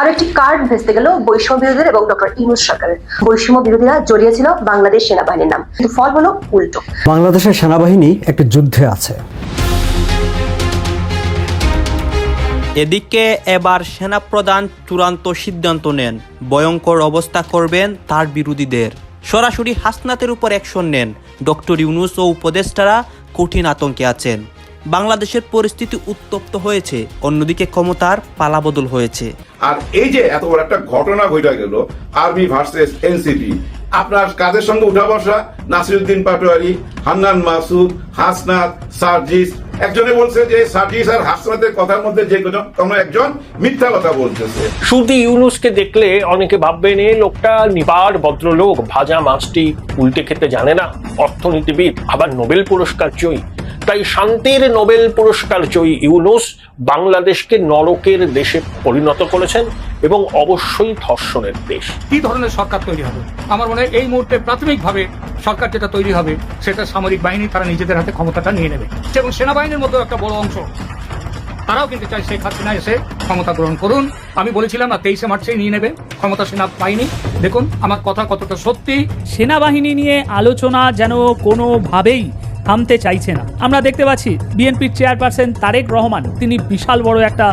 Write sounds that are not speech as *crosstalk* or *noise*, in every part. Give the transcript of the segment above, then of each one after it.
আর একটি কার্ড ভেস্তে গেল বৈষম্য বিরোধীদের এবং ডক্টর ইউনুস সরকারের। বৈষম্য বিরোধীরা জড়িয়েছিল বাংলাদেশ সেনাবাহিনীর নাম। কিন্তু ফল হলো উল্টো। বাংলাদেশের সেনাবাহিনী একটি যুদ্ধে আছে। এদিকে এবার সেনাপ্রধান চূড়ান্ত সিদ্ধান্ত নেন। ভয়ঙ্কর অবস্থা করবেন তার বিরোধীদের। সরাসরি হাসনাতের উপর অ্যাকশন নেন। ডক্টর ইউনুস ও উপদেষ্টারা কঠিন আতঙ্কে আছেন। বাংলাদেশের পরিস্থিতি উত্তপ্ত হয়েছে অন্যদিকে ক্ষমতার পালাবদল হয়েছে। আর এই যে এত বড় একটা ঘটনা ঘটে গেল আর্মি ভার্সেস এনসিপি আপনার কাদের সঙ্গে উঠা বসা? নাসিরুদ্দিন পাটোয়ারি হান্নান মাসুদ হাসনাত সার্জিস। একজনে বলছে যে সার্জিস আর হাসনাতের কথার মধ্যে যে কোনো কোনো একজন মিথ্যা কথা বলতেছে। শুধু ইউনুসকে দেখলে অনেকে ভাববেন এই লোকটা নিবার ভদ্রলোক ভাজা মাছটি উল্টে খেতে জানে না। অর্থনীতিবিদ আবার নোবেল পুরস্কার জয়ী। তাই শান্তির নোবেল পুরস্কার জয়ী ইউনুস বাংলাদেশকে নরকের দেশে পরিণত করেছেন এবং অবশ্যই ধর্ষণের দেশ। কি ধরনের সরকার তৈরি হবে? আমার মনে হয় এই মুহূর্তে প্রাথমিকভাবে সরকার যেটা তৈরি হবে সেটা সামরিক বাহিনী তারা নিজেদের হাতে ক্ষমতাটা নিয়ে নেবে। এবং সেনাবাহিনীর মধ্যে একটা বড় অংশ তারাও কিন্তু চাই শেখ হাসিনা এসে ক্ষমতা গ্রহণ করুন। আমি বলেছিলাম না তেইশে মার্চেই নিয়ে নেবে ক্ষমতা সেনা বাহিনী। দেখুন আমার কথা কতটা সত্যি। সেনাবাহিনী নিয়ে আলোচনা যেন কোনোভাবেই থামতে চাইছে না। আমরা দেখতে পাচ্ছি বিএনপির চেয়ারপারসন তারেক রহমান তিনি বিশাল বড় একটা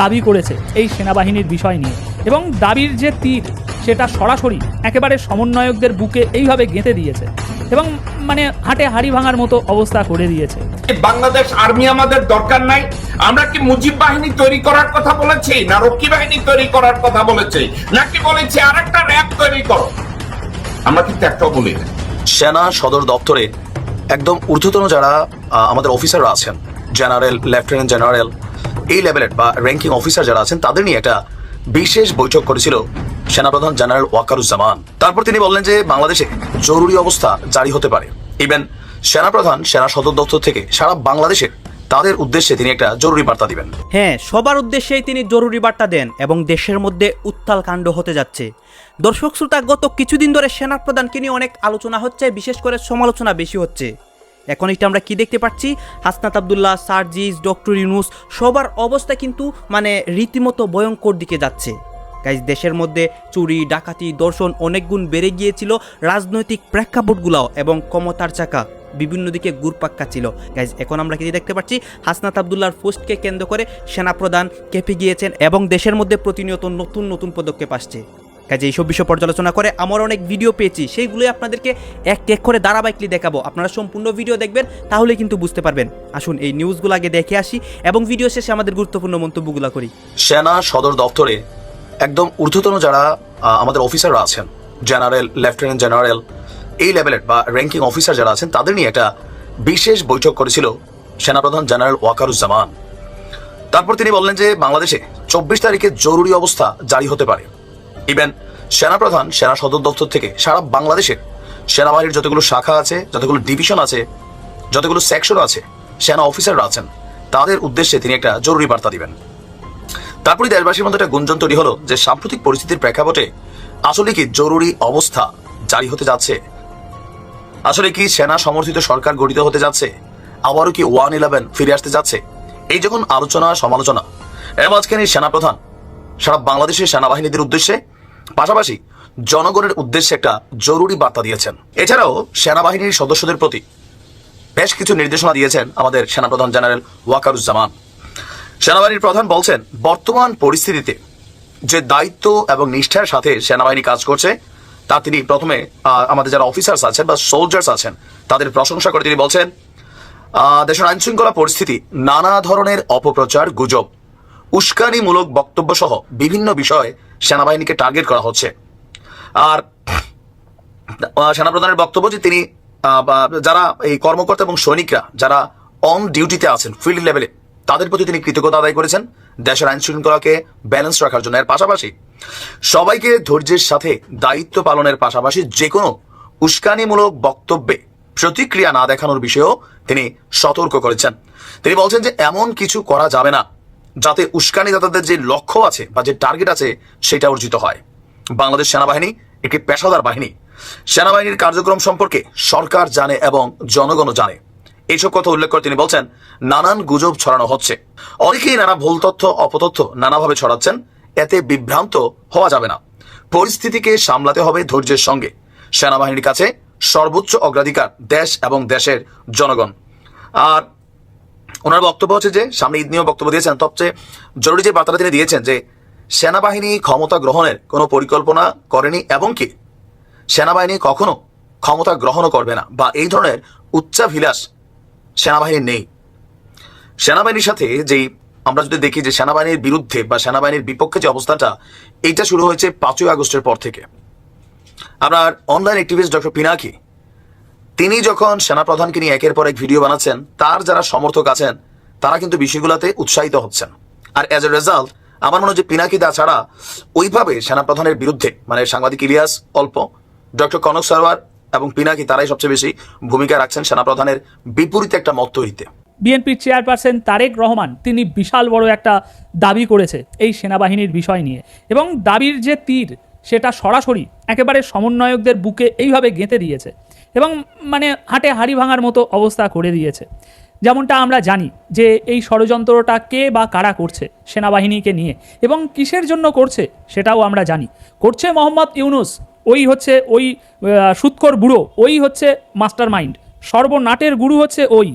দাবি করেছে এই সেনাবাহিনীর বিষয় নিয়ে। এবং দাবির যে তীর সেটা সরাসরি একেবারে সমন্বয়কদের বুকে এইভাবে গেঁথে দিয়েছে এবং মানে হাটে হাড়ি ভাঙার মতো অবস্থা করে দিয়েছে। বাংলাদেশ আর্মি আমাদের দরকার নাই। আমরা কি মুজিব বাহিনী তৈরি করার কথা বলেছি না রক্ষী বাহিনী তৈরি করার কথা বলেছি নাকি বলেছি আরেকটা র্যাব তৈরি করো? আমরা কিন্তু একটাও বলি না সেনা সদর দপ্তরে একদম ঊর্ধ্বতন যারা আমাদের অফিসাররা আছেন জেনারেল লেফটেন্যান্ট জেনারেল এই লেভেলের বা র্যাঙ্কিং অফিসার যারা আছেন, তাদের নিয়ে একটা বিশেষ বৈঠক করেছিল সেনাপ্রধান জেনারেল ওয়াকারুজ্জামান। তারপর তিনি বললেন যে, বাংলাদেশে জরুরি অবস্থা জারি হতে পারে। ইভেন সেনাপ্রধান, সেনা সদর দপ্তর থেকে সারা বাংলাদেশে তাদের উদ্দেশ্যে তিনি একটা জরুরি বার্তা দিবেন। হ্যাঁ সবার উদ্দেশ্যেই তিনি জরুরি বার্তা দেন এবং দেশের মধ্যে উত্তাল কাণ্ড হতে যাচ্ছে। দর্শক শ্রোতা, গত কিছুদিন ধরে সেনাপ্রধানকে নিয়ে অনেক আলোচনা হচ্ছে, বিশেষ করে সমালোচনা বেশি হচ্ছে। এখন এটা আমরা কি দেখতে পাচ্ছি? হাসনাত আবদুল্লাহ, সার্জিস, ডক্টর ইউনুস, সবার অবস্থা কিন্তু মানে রীতিমতো ভয়ঙ্কর দিকে যাচ্ছে। গাইজ দেশের মধ্যে চুরি, ডাকাতি, দর্শন অনেক গুণ বেড়ে গিয়েছিল, রাজনৈতিক প্রেক্ষাপটগুলোও এবং ক্ষমতার চাকা বিভিন্ন দিকে গুরপাক্কা ছিল গাইজ এখন আমরা কি দেখতে পাচ্ছি? হাসনাত আবদুল্লাহর পোস্টকে কেন্দ্র করে সেনাপ্রধান কেঁপে গিয়েছেন এবং দেশের মধ্যে প্রতিনিয়ত নতুন নতুন পদক্ষেপ আসছে। কাজে এইসব বিষয় পর্যালোচনা করে আমার অনেক ভিডিও পেয়েছি। সেইগুলোই আপনাদেরকে এক এক করে ধারাবাহিকলি দেখাবো। আপনারা সম্পূর্ণ ভিডিও দেখবেন তাহলে কিন্তু বুঝতে পারবেন। আসুন, এই নিউজগুলো আগে দেখে আসি এবং ভিডিও শেষে আমাদের গুরুত্বপূর্ণ মন্তব্যগুলো করি। সেনা, সদর দপ্তরে একদম ঊর্ধ্বতন যারা আমাদের অফিসাররা আছেন জেনারেল লেফটেন্যান্ট জেনারেল এই লেভেলের বা র্যাঙ্কিং অফিসার যারা আছেন, তাদের নিয়ে একটা বিশেষ বৈঠক করেছিল সেনাপ্রধান জেনারেল ওয়াকারুজ্জামান। তারপর তিনি বললেন যে, বাংলাদেশে চব্বিশ তারিখে জরুরি অবস্থা জারি হতে পারে। ইভেন সেনাপ্রধান, সেনা সদর দপ্তর থেকে সারা বাংলাদেশে সেনাবাহিনীর যতগুলো শাখা আছে, যতগুলো ডিভিশন আছে, যতগুলো সেকশন আছে, সেনা অফিসাররা আছেন, তাদের উদ্দেশ্যে তিনি একটা জরুরি বার্তা দিবেন। তারপরে দেশবাসীর মধ্যে একটা গুঞ্জন তৈরি হলো যে সাম্প্রতিক পরিস্থিতির প্রেক্ষাপটে আসলে কি জরুরি অবস্থা জারি হতে যাচ্ছে? আসলে কি সেনা সমর্থিত সরকার গঠিত হতে যাচ্ছে? আবারও কি ওয়ান ইলেভেন ফিরে আসতে যাচ্ছে? এই যখন আলোচনা সমালোচনা, এর মাঝখানে সেনাপ্রধান, সারা বাংলাদেশের সেনাবাহিনীদের উদ্দেশ্যে পাশাপাশি জনগণের উদ্দেশ্যে একটা জরুরি বার্তা দিয়েছেন। এছাড়াও সেনাবাহিনীর সদস্যদের প্রতি বেশ কিছু নির্দেশনা দিয়েছেন আমাদের সেনাপ্রধান জেনারেল ওয়াকারুজ্জামান। সেনাবাহিনীর প্রধান বলছেন, বর্তমান পরিস্থিতিতে যে দায়িত্ব এবং নিষ্ঠার সাথে সেনাবাহিনী কাজ করছে, তা তিনি প্রথমে আমাদের যারা অফিসার্স আছেন বা সোলজার্স আছেন, তাদের প্রশংসা করে তিনি বলছেন দেশের আইন শৃঙ্খলা পরিস্থিতি নানা ধরনের অপপ্রচার, গুজব, উস্কানিমূলক বক্তব্য সহ বিভিন্ন বিষয়ে সেনাবাহিনীকে টার্গেট করা হচ্ছে। আর সেনাপ্রধানের বক্তব্য যে তিনি যারা এই কর্মকর্তা এবং সৈনিকরা যারা অন ডিউটিতে আছেন ফিল্ড লেভেলে তাদের প্রতি তিনি কৃতজ্ঞতা আদায় করেছেন। দেশের আইন শৃঙ্খলাকে ব্যালেন্স রাখার জন্য। এর পাশাপাশি সবাইকে ধৈর্যের সাথে দায়িত্ব পালনের পাশাপাশি যে কোনো উস্কানিমূলক বক্তব্যে প্রতিক্রিয়া না দেখানোর বিষয়েও তিনি সতর্ক করেছেন। তিনি বলছেন যে এমন কিছু করা যাবে না। যাতে উস্কানিদাতাদের যে লক্ষ্য আছে বা যে টার্গেট আছে সেটা অর্জিত হয়। বাংলাদেশ সেনাবাহিনী একটি পেশাদার বাহিনী। সেনাবাহিনীর কার্যক্রম সম্পর্কে সরকার জানে এবং জনগণও জানে। এইসব কথা উল্লেখ করে তিনি বলছেন, নানান গুজব ছড়ানো হচ্ছে। অনেকেই নানা ভুল তথ্য, অপতথ্য নানাভাবে ছড়াচ্ছেন। এতে বিভ্রান্ত হওয়া যাবে না। পরিস্থিতিকে সামলাতে হবে ধৈর্যের সঙ্গে। সেনাবাহিনীর কাছে সর্বোচ্চ অগ্রাধিকার দেশ এবং দেশের জনগণ। আর ওনার বক্তব্য হচ্ছে যে, সামনে ঈদ নিয়েও বক্তব্য দিয়েছেন সবচেয়ে জরুরি যে বার্তাটা তিনি দিয়েছেন যে, সেনাবাহিনী ক্ষমতা গ্রহণের কোনো পরিকল্পনা করেনি, এবং কি? সেনাবাহিনী কখনো ক্ষমতা গ্রহণও করবে না, বা এই ধরনের উচ্চাভিলাষ সেনাবাহিনীর নেই। সেনাবাহিনীর সাথে যেই আমরা যদি দেখি যে, সেনাবাহিনীর বিরুদ্ধে বা সেনাবাহিনীর বিপক্ষে যে অবস্থাটা এইটা শুরু হয়েছে পাঁচই আগস্টের পর থেকে। আপনার অনলাইন অ্যাক্টিভিস্ট ডক্টর পিনাকি তিনি যখন সেনাপ্রধানকে নিয়ে একের পর এক ভিডিও বানাচ্ছেন, তার যারা সমর্থক আছেন, তারা কিন্তু বিষয়গুলোতে উৎসাহিত হচ্ছেন। আর অ্যাজ এ রেজাল্ট আমার মনে হয় যে পিনাকি দা ছাড়া ওইভাবে সেনাপ্রধানের বিরুদ্ধে মানে সাংবাদিক ইলিয়াস, অল্প, ডক্টর কনক সরওয়ার এবং পিনাকি তারাই সবচেয়ে বেশি ভূমিকা রাখছেন সেনাপ্রধানের বিপরীতে একটা মত তৈরিতে। বিএনপির চেয়ারপারসন তারেক রহমান, তিনি বিশাল বড় একটা দাবি করেছে এই সেনাবাহিনীর বিষয় নিয়ে। এবং দাবির যে তীর, সেটা সরাসরি একেবারে সমন্বয়কদের বুকে এইভাবে গেঁথে দিয়েছে। এবং মানে হাটে হাড়ি ভাঙার মতো অবস্থা করে দিয়েছে। যেমনটা আমরা জানি যে এই ষড়যন্ত্রটা কে বা কারা করছে সেনাবাহিনীকে নিয়ে এবং কিসের জন্য করছে সেটাও আমরা জানি। করছে মোহাম্মদ ইউনুস, ওই হচ্ছে ওই সুৎকর বুড়ো, ওই হচ্ছে মাস্টার মাইন্ড সর্বনাটের গুরু হচ্ছে ওই।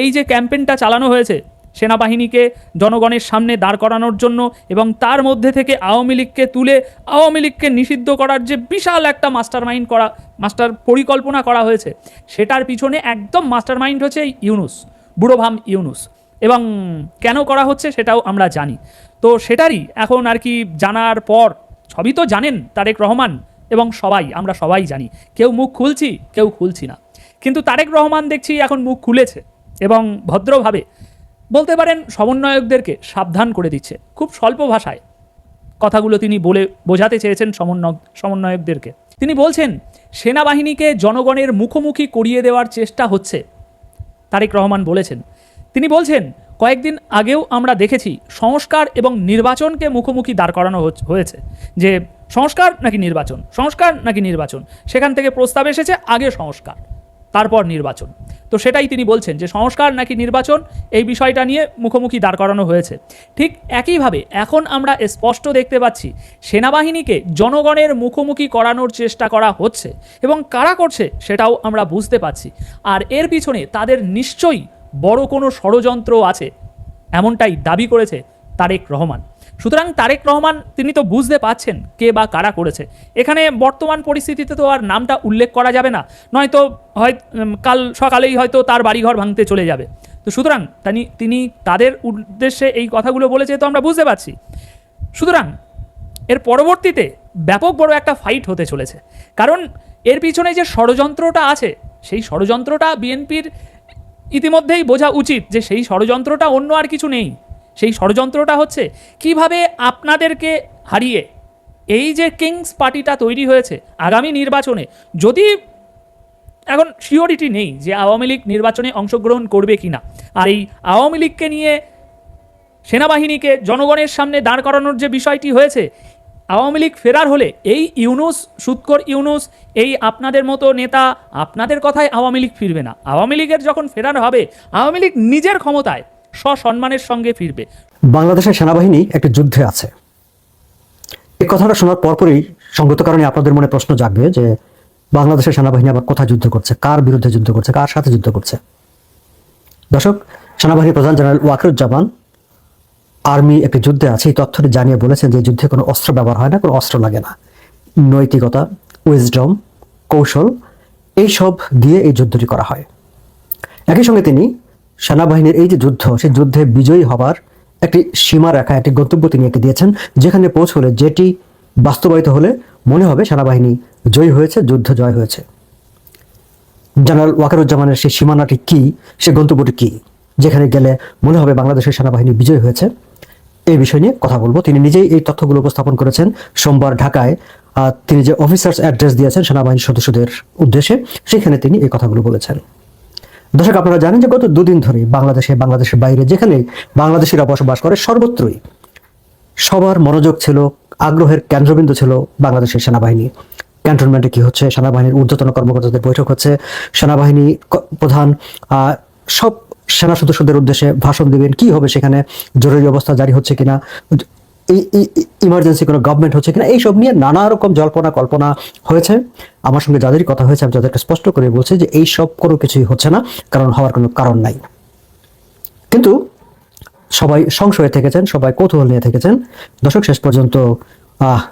এই যে ক্যাম্পেনটা চালানো হয়েছে সেনাবাহিনীকে জনগণের সামনে দাঁড় করানোর জন্য এবং তার মধ্যে থেকে আওয়ামী লীগকে তুলে আওয়ামী লীগকে নিষিদ্ধ করার যে বিশাল একটা মাস্টার মাইন্ড করা মাস্টার পরিকল্পনা করা হয়েছে, সেটার পিছনে একদম মাস্টার মাইন্ড হচ্ছে ইউনুস, বুড়োভাম ইউনুস। এবং কেন করা হচ্ছে সেটাও আমরা জানি। তো সেটারই এখন আর কি জানার পর, সবই তো জানেন তারেক রহমান এবং সবাই, আমরা সবাই জানি। কেউ মুখ খুলছি, কেউ খুলছি না। কিন্তু তারেক রহমান দেখছি এখন মুখ খুলেছে এবং ভদ্রভাবে বলতে পারেন সমন্বয়কদেরকে সাবধান করে দিচ্ছে, খুব স্বল্প ভাষায়। কথাগুলো তিনি বলে বোঝাতে চেয়েছেন সমন্বয়, সমন্বয়কদেরকে। তিনি বলছেন, সেনাবাহিনীকে জনগণের মুখোমুখি করিয়ে দেওয়ার চেষ্টা হচ্ছে, তারেক রহমান বলেছেন। তিনি বলছেন, কয়েকদিন আগেও আমরা দেখেছি সংস্কার এবং নির্বাচনকে মুখোমুখি দাঁড় করানো হয়েছে, যে সংস্কার নাকি নির্বাচন, সংস্কার নাকি নির্বাচন, সেখান থেকে প্রস্তাব এসেছে আগে সংস্কার। তারপর নির্বাচন। তো সেটাই তিনি বলছেন যে সংস্কার নাকি নির্বাচন, এই বিষয়টা নিয়ে মুখোমুখি দাঁড় করানো হয়েছে। ঠিক একইভাবে এখন আমরা স্পষ্ট দেখতে পাচ্ছি, সেনাবাহিনীকে জনগণের মুখোমুখি করানোর চেষ্টা করা হচ্ছে এবং কারা করছে সেটাও আমরা বুঝতে পাচ্ছি আর এর পিছনে তাদের নিশ্চয়ই বড় কোনো ষড়যন্ত্র আছে, এমনটাই দাবি করেছে তারেক রহমান। সুতরাং তারেক রহমান, তিনি তো বুঝতে পাচ্ছেন কে বা কারা করেছে। এখানে বর্তমান পরিস্থিতিতে তো আর নামটা উল্লেখ করা যাবে না, নয়তো হয় কাল সকালেই হয়তো তার বাড়িঘর ভাঙতে চলে যাবে। তো সুতরাং তিনি তিনি তাদের উদ্দেশ্যে এই কথাগুলো বলেছে তো আমরা বুঝতে পারছি। সুতরাং এর পরবর্তীতে ব্যাপক বড় একটা ফাইট হতে চলেছে। কারণ এর পিছনে যে ষড়যন্ত্রটা আছে, সেই ষড়যন্ত্রটা বিএনপির ইতিমধ্যেই বোঝা উচিত যে সেই ষড়যন্ত্রটা অন্য আর কিছু নেই। সেই ষড়যন্ত্রটা হচ্ছে কীভাবে আপনাদেরকে হারিয়ে এই যে কিংস পার্টিটা তৈরি হয়েছে আগামী নির্বাচনে, যদি এখন শিওরিটি নেই যে আওয়ামী লীগ নির্বাচনে অংশগ্রহণ করবে কি না আর এই আওয়ামী লীগকে নিয়ে সেনাবাহিনীকে জনগণের সামনে দাঁড় করানোর যে বিষয়টি হয়েছে, আওয়ামী লীগ ফেরার হলে এই ইউনুস, সুৎকর ইউনুস, এই আপনাদের মতো নেতা আপনাদের কথায় আওয়ামী লীগ ফিরবে না। আওয়ামী লীগের যখন ফেরার হবে, আওয়ামী লীগ নিজের ক্ষমতায় সসম্মানের সঙ্গে ফিরবে। বাংলাদেশের সেনাবাহিনী একটা যুদ্ধে আছে। এই কথাটা শোনার পরপরই সঙ্গত কারণে আপনাদের মনে প্রশ্ন জাগবে যে, বাংলাদেশের সেনাবাহিনী আবার কোথায় যুদ্ধ করছে? কার বিরুদ্ধে যুদ্ধ করছে? কার সাথে যুদ্ধ করছে? দর্শক সেনাবাহিনী প্রধান জেনারেল ওয়াকিরুজ্জামান আর্মি একটি যুদ্ধে আছে। এই তথ্যটি জানিয়ে বলেছেন যে যুদ্ধে কোনো অস্ত্র ব্যবহার হয় না, কোনো অস্ত্র লাগে না। নৈতিকতা উইজডম কৌশল, এইসব দিয়ে এই যুদ্ধটি করা হয়। একই সঙ্গে তিনি সেনাবাহিনীর এই যে যুদ্ধ, সেই যুদ্ধে বিজয়ী হবার একটি সীমা রেখা, একটি গন্তব্য তিনি এঁকে দিয়েছেন, যেখানে পৌঁছলে যেটি বাস্তবায়িত হলে মনে হবে সেনাবাহিনী জয়ী হয়েছে, যুদ্ধ জয় হয়েছে। জেনারেল ওয়াকারুজ্জামানের সেই সীমানাটি কি, সে গন্তব্যটি কি, যেখানে গেলে মনে হবে বাংলাদেশের সেনাবাহিনী বিজয় হয়েছে, এই বিষয় নিয়ে কথা বলব। তিনি নিজেই এই তথ্যগুলো উপস্থাপন করেছেন সোমবার ঢাকায়। তিনি যে অফিসার্স অ্যাড্রেস দিয়েছেন সেনাবাহিনীর সদস্যদের উদ্দেশ্যে, সেখানে তিনি এই কথাগুলো বলেছেন। দর্শক, আপনারা জানেন যে গত দুদিন ধরে বাংলাদেশে, বাংলাদেশের বাইরে যেখানে বাংলাদেশিরা বসবাস করে সর্বত্রই সবার মনোযোগ ছিল, আগ্রহের কেন্দ্রবিন্দু ছিল বাংলাদেশের সেনাবাহিনী। ক্যান্টনমেন্টে কি হচ্ছে? সেনাবাহিনীর ঊর্ধ্বতন কর্মকর্তাদের বৈঠক হচ্ছে। সেনাবাহিনী প্রধান সব সেনা সদস্যদের উদ্দেশ্যে ভাষণ দিবেন কি হবে সেখানে, জরুরি অবস্থা জারি হচ্ছে কিনা? ইমার্জেন্সি কোনো গভর্নমেন্ট হচ্ছে কিনা, এইসব নিয়ে নানা রকম জল্পনা কল্পনা হয়েছে। আমার সঙ্গে যাদেরই কথা হয়েছে, আমি তাদেরকে স্পষ্ট করে বলছি যে এই সব কোনো কিছুই হচ্ছে না, কারণ হওয়ার কোনো কারণ নাই। কিন্তু সবাই সংশয়ে থেকেছেন, সবাই কৌতূহল নিয়ে থেকেছেন। দর্শক, শেষ পর্যন্ত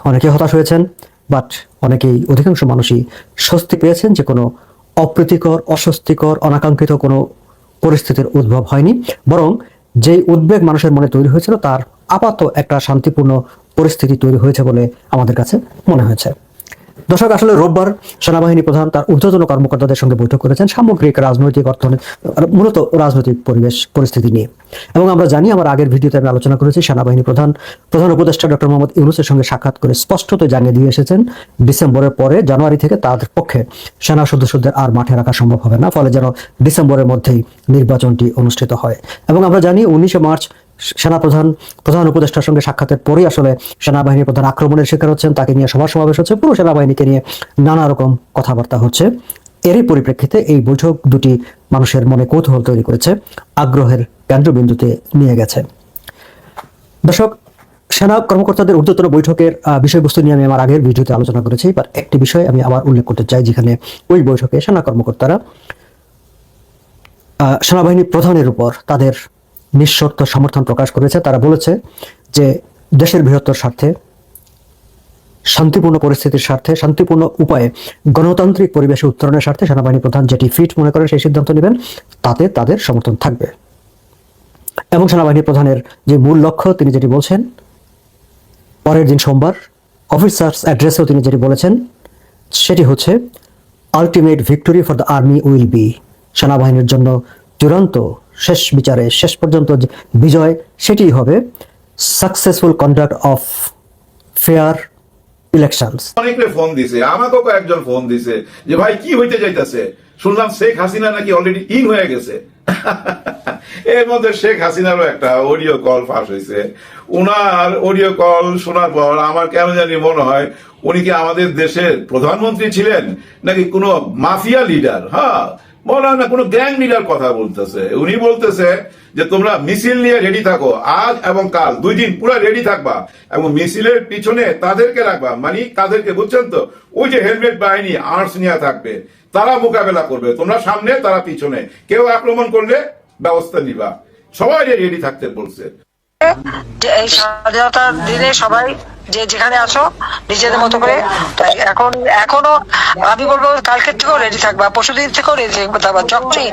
অনেকে হতাশ হয়েছেন বাট অনেকেই অধিকাংশ মানুষই স্বস্তি পেয়েছেন যে কোনো অপ্রীতিকর, অস্বস্তিকর, অনাকাঙ্ক্ষিত কোনো পরিস্থিতির উদ্ভব হয়নি। বরং যেই উদ্বেগ মানুষের মনে তৈরি হয়েছিল, তার আপাতত একটা শান্তিপূর্ণ পরিস্থিতি তৈরি হয়েছে বলে আমাদের কাছে মনে হয়েছে। দর্শক, আসলে রোববার সেনাবাহিনী প্রধান তার ঊর্ধ্বতন কর্মকর্তাদের সঙ্গে বৈঠক করেছেন সামগ্রিক রাজনৈতিক অর্থনৈতিক মূলত রাজনৈতিক পরিবেশ পরিস্থিতি নিয়ে। এবং আমরা জানি, আমার আগের ভিডিওতে আমি আলোচনা করেছি, সেনাবাহিনী প্রধান প্রধান উপদেষ্টা ডক্টর মোহাম্মদ ইউনুসের সঙ্গে সাক্ষাৎ করে স্পষ্টত জানিয়ে দিয়ে এসেছেন, ডিসেম্বরের পরে জানুয়ারি থেকে তাদের পক্ষে সেনা সদস্যদের আর মাঠে রাখা সম্ভব হবে না, ফলে যেন ডিসেম্বরের মধ্যেই নির্বাচনটি অনুষ্ঠিত হয়। এবং আমরা জানি, উনিশে মার্চ সেনাপ্রধান, প্রধান উপদেষ্টার সঙ্গে সাক্ষাতের পরেই আসলে সেনাবাহিনীর প্রধান আক্রমণের শিকার হচ্ছেন। তাকে নিয়ে সভা সমাবেশ হচ্ছে। পুরো সেনাবাহিনীকে নিয়ে নানা রকম কথাবার্তা হচ্ছে। এরই পরিপ্রেক্ষিতে এই বৈঠক দুটি মানুষের মনে কৌতূহল তৈরি করেছে, আগ্রহের কেন্দ্রবিন্দুতে নিয়ে গেছে। দর্শক, সেনা কর্মকর্তাদের ঊর্ধ্বতন বৈঠকের বিষয়বস্তু নিয়ে আমি আমার আগের ভিডিওতে আলোচনা করেছি বাট একটি বিষয় আমি আবার উল্লেখ করতে চাই, যেখানে ওই বৈঠকে সেনা কর্মকর্তারা সেনাবাহিনী প্রধানের উপর তাদের নিঃশর্ত সমর্থন প্রকাশ করেছে। তারা বলেছে যে দেশের বৃহত্তর স্বার্থে, শান্তিপূর্ণ পরিস্থিতির স্বার্থে, শান্তিপূর্ণ উপায়ে গণতান্ত্রিক পরিবেশে উত্তরণের স্বার্থে সেনাবাহিনী প্রধান যেটি ফিট মনে করেন সেই সিদ্ধান্ত নেবেন, তাতে তাদের সমর্থন থাকবে। এবং সেনাবাহিনী প্রধানের যে মূল লক্ষ্য, তিনি যেটি বলছেন, পরের দিন সোমবার অফিসার্স অ্যাড্রেসেও তিনি যেটি বলেছেন, সেটি হচ্ছে ultimate victory for the army will be সেনাবাহিনীর জন্য চূড়ান্ত শেষ বিচারে শেষ পর্যন্ত বিজয় সেটিই হবে successful conduct of fair elections অনেকে ফোন দিছে, আমাকেও কয়েকজন ফোন দিছে, যে ভাই কি হইতে যাইতেছে? শুনলাম শেখ হাসিনা নাকি অলরেডি ইন হয়ে গেছে। *laughs* এর মধ্যে শেখ হাসিনারও একটা অডিও কল ফাঁস হয়েছে উনার অডিও কল শোনার পর আমার কেন জানি মনে হয়, উনি কি আমাদের দেশের প্রধানমন্ত্রী ছিলেন নাকি কোনো মাফিয়া লিডার হ্যাঁ মনে হয় না কোনো গ্যাং লিডার কথা বলতেছে। উনি বলতেছে যে, তোমরা মিছিল নিয়ে রেডি থাকো, আজ এবং কাল, দুই দিন, পুরো রেডি থাকবা। এবং মিছিলের পিছনে তাদেরকে রাখবা। মানে কাদেরকে বুঝছেন তো? ওই যে হেলমেট বাহিনী আর্টস নিয়ে থাকবে, তারা মোকাবেলা করবে। তোমরা সামনে, তারা পিছনে। কেউ আক্রমণ করলে ব্যবস্থা নিবা। সবাই রেডি থাকতে বলছে। স্বাধীনতার দিনে সবাই যে যেখানে আছো, নিজেদের মতো করে। এখন, এখনও আমি বলব কালকের থেকেও রেডি থাকবা পরশু দিন থেকেও রেডি থাকবা যখনই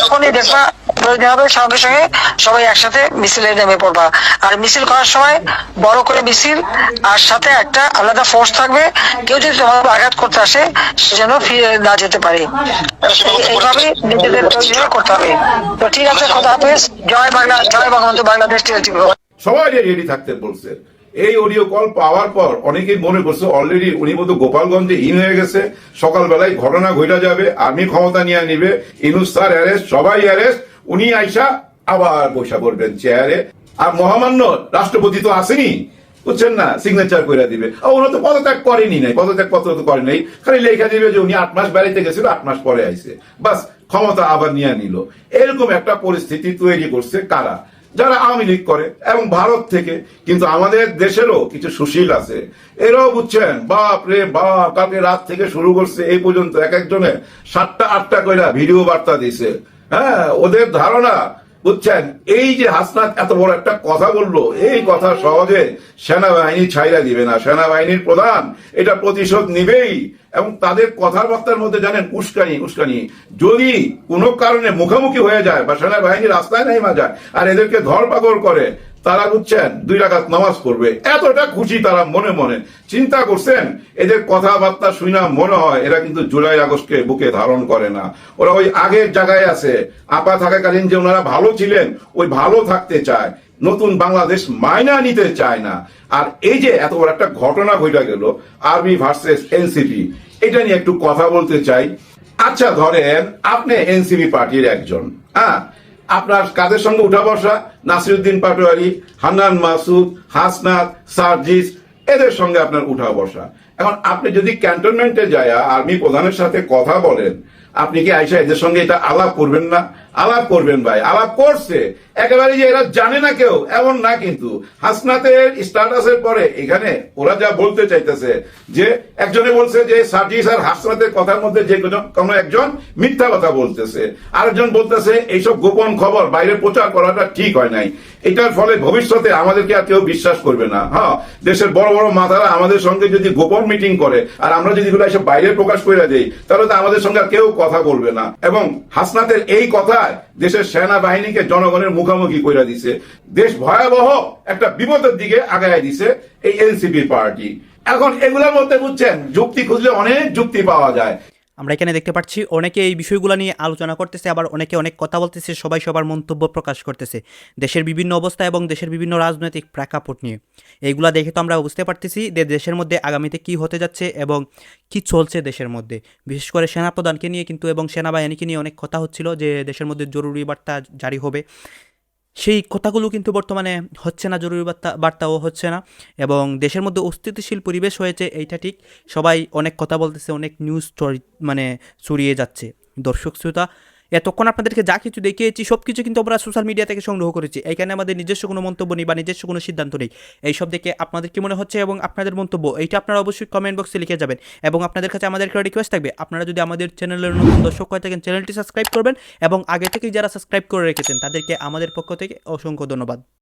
যখনই দেখবা প্রয়োজন হবে, সঙ্গে সঙ্গে সবাই একসাথে মিছিলে নেমে পড়বা। আর মিছিল করার সময় বড় করে মিছিল আর সাথে একটা আলাদা ফোর্স থাকবে। কেউ যদি তোমার আঘাত করতে আসে, সে যেন ফিরে না যেতে পারে। এই- এইভাবে নিজেদের করতে হবে। তো ঠিক আছে কথা হাফেজ। জয় বাংলা জয় বঙ্গবন্ধু বাংলাদেশ সবাই রেডি থাকতে বলছে। এই অডিও কল পাওয়ার পর অনেকেই মনে করছে অলরেডি উনি মতো গোপালগঞ্জে ইন হয়ে গেছে। সকালবেলায় ঘটনা ঘটা যাবে আর্মি ক্ষমতা নিয়ে নিবে। ইনুস স্যার অ্যারেস্ট সবাই অ্যারেস্ট উনি আইসা আবার বসা পড়বেন চেয়ারে আর মহামান্য রাষ্ট্রপতি তো আসেনি। বুঝছেন না? সিগনেচার করে দিবে। ওরা তো পদত্যাগ করেনি নাই। পদত্যাগ পত্র তো করে নাই। খালি লেখা দিবে যে উনি আট মাস বেড়াইতে গেছিল, আট মাস পরে আইছে। বাস, ক্ষমতা আবার নিয়ে নিল। এরকম একটা পরিস্থিতি তৈরি করছে কারা? যারা আওয়ামী লীগ করে এবং ভারত থেকে, কিন্তু আমাদের দেশেরও কিছু সুশীল আছে। এরাও বুঝছেন, বাপ রে বাপ, কালকে রাত থেকে শুরু করছে, এই পর্যন্ত এক একজনে সাতটা, আটটা কইরা ভিডিও বার্তা দিছে। হ্যাঁ ওদের ধারণা বুঝছেন? এই যে হাসনাত এত বড় একটা কথা বলল, এই কথা সহজে সেনাবাহিনী ছাইরা দিবে না। সেনাবাহিনীর প্রধান এটা প্রতিশোধ নিবেই। এবং তাদের কথাবার্তার মধ্যে জানেন, উস্কানি উস্কানি। যদি কোনো কারণে মুখোমুখি হয়ে যায় বা সেনাবাহিনী রাস্তায় নেই যায়, আর এদেরকে ধরপাকড় করে তারা বুঝছেন দুই রাকাত নামাজ পড়বে। এতটা খুশি তারা মনে মনে। চিন্তা করছেন, এদের কথাবার্তা শুনে মনে হয় এরা কিন্তু জুলাই আগস্টকে বুকে ধারণ করে না। ওরা ওই আগের জায়গায় আছে। আপা থাকাকালীন যে ওনারা ভালো ছিলেন, ওই ভালো থাকতে চায়। নতুন বাংলাদেশ মাইনা নিতে চায় না। আর এই যে এত বড় একটা ঘটনা ঘটে গেল, আর্মি ভার্সেস এনসিপি, এটা নিয়ে একটু কথা বলতে চাই। আচ্ছা ধরেন, আপনি এনসিপি পার্টির একজন হ্যাঁ? আপনার কাদের সঙ্গে উঠা বসা? নাসিরুদ্দিন পাটোয়ারি, হান্নান মাসুদ, হাসনাত, সার্জিস, এদের সঙ্গে আপনার উঠা বসা। এখন আপনি যদি ক্যান্টনমেন্টে যায়, আর্মি প্রধানের সাথে কথা বলেন, আপনি কি আইসা এদের সঙ্গে এটা আলাপ করবেন না? আলাপ করবেন ভাই, আলাপ করছে। একেবারে যে এরা জানে না কেউ, এমন না কিন্তু। হাসনাতের স্ট্যাটাসের পরে এখানে ওরা যা বলতে চাইতেছে, যে একজনে বলছে যে সার্জিস আর হাসনাতের কথার মধ্যে যে কোনো- একজন মিথ্যা কথা বলতেছে। আরেকজন বলতেছে, এইসব গোপন খবর বাইরে প্রচার করাটা ঠিক হয় নাই। এটার ফলে ভবিষ্যতে আমাদেরকে আর কেউ বিশ্বাস করবে না। হ্যাঁ দেশের বড় বড় মাথারা আমাদের সঙ্গে যদি গোপন মিটিং করে, আর আমরা যদি এসব বাইরে প্রকাশ করে দেই, তাহলে তো আমাদের সঙ্গে আর কেউ কথা বলবে না। এবং হাসনাতের এই কথায় দেশের সেনাবাহিনীকে জনগণের মুখোমুখি করে দিছে। দেশ ভয়াবহ একটা বিপদের দিকে আগায় দিছে এই এনসিপি পার্টি। এখন এগুলোর মধ্যে বুঝছেন, যুক্তি খুঁজলে অনেক যুক্তি পাওয়া যায়। আমরা এখানে দেখতে পাচ্ছি, অনেকে এই বিষয়গুলো নিয়ে আলোচনা করতেছে, আবার অনেকে অনেক কথা বলতেছে, সবাই সবার মন্তব্য প্রকাশ করতেছে। দেশের বিভিন্ন অবস্থা এবং দেশের বিভিন্ন রাজনৈতিক প্রেক্ষাপট নিয়ে। এইগুলা দেখে তো আমরা বুঝতে পারতেছি যে দেশের মধ্যে আগামীতে কি হতে যাচ্ছে এবং কি চলছে দেশের মধ্যে। বিশেষ করে সেনাপ্রধানকে নিয়ে কিন্তু এবং সেনাবাহিনীকে নিয়ে অনেক কথা হচ্ছিল যে দেশের মধ্যে জরুরি বার্তা জারি হবে। সেই কথাগুলো কিন্তু বর্তমানে হচ্ছে না, জরুরি বার্তা, বার্তাও হচ্ছে না এবং দেশের মধ্যে অস্থিতিশীল পরিবেশ হয়েছে, এইটা ঠিক। সবাই অনেক কথা বলতেছে, অনেক নিউজ মানে ছড়িয়ে যাচ্ছে। দর্শক, শ্রোতা এতক্ষণ আপনাদেরকে যা কিছু দেখিয়েছি সব কিছু কিন্তু আমরা সোশ্যাল মিডিয়া থেকে সংগ্রহ করেছি। এখানে আমাদের নিজস্ব কোনো মন্তব্য নেই বা নিজস্ব কোনো সিদ্ধান্ত নেই। এইসব দেখে আপনাদের কি মনে হচ্ছে এবং আপনাদের মন্তব্য, এইটা আপনারা অবশ্যই কমেন্ট বক্সে লিখে যাবেন। এবং আপনাদের কাছে আমাদের একটা রিকোয়েস্ট থাকবে, আপনারা যদি আমাদের চ্যানেলের নতুন দর্শক হয়ে থাকেন চ্যানেলটি সাবস্ক্রাইব করবেন এবং আগে থেকেই যারা সাবস্ক্রাইব করে রেখেছেন, তাদেরকে আমাদের পক্ষ থেকে অসংখ্য ধন্যবাদ।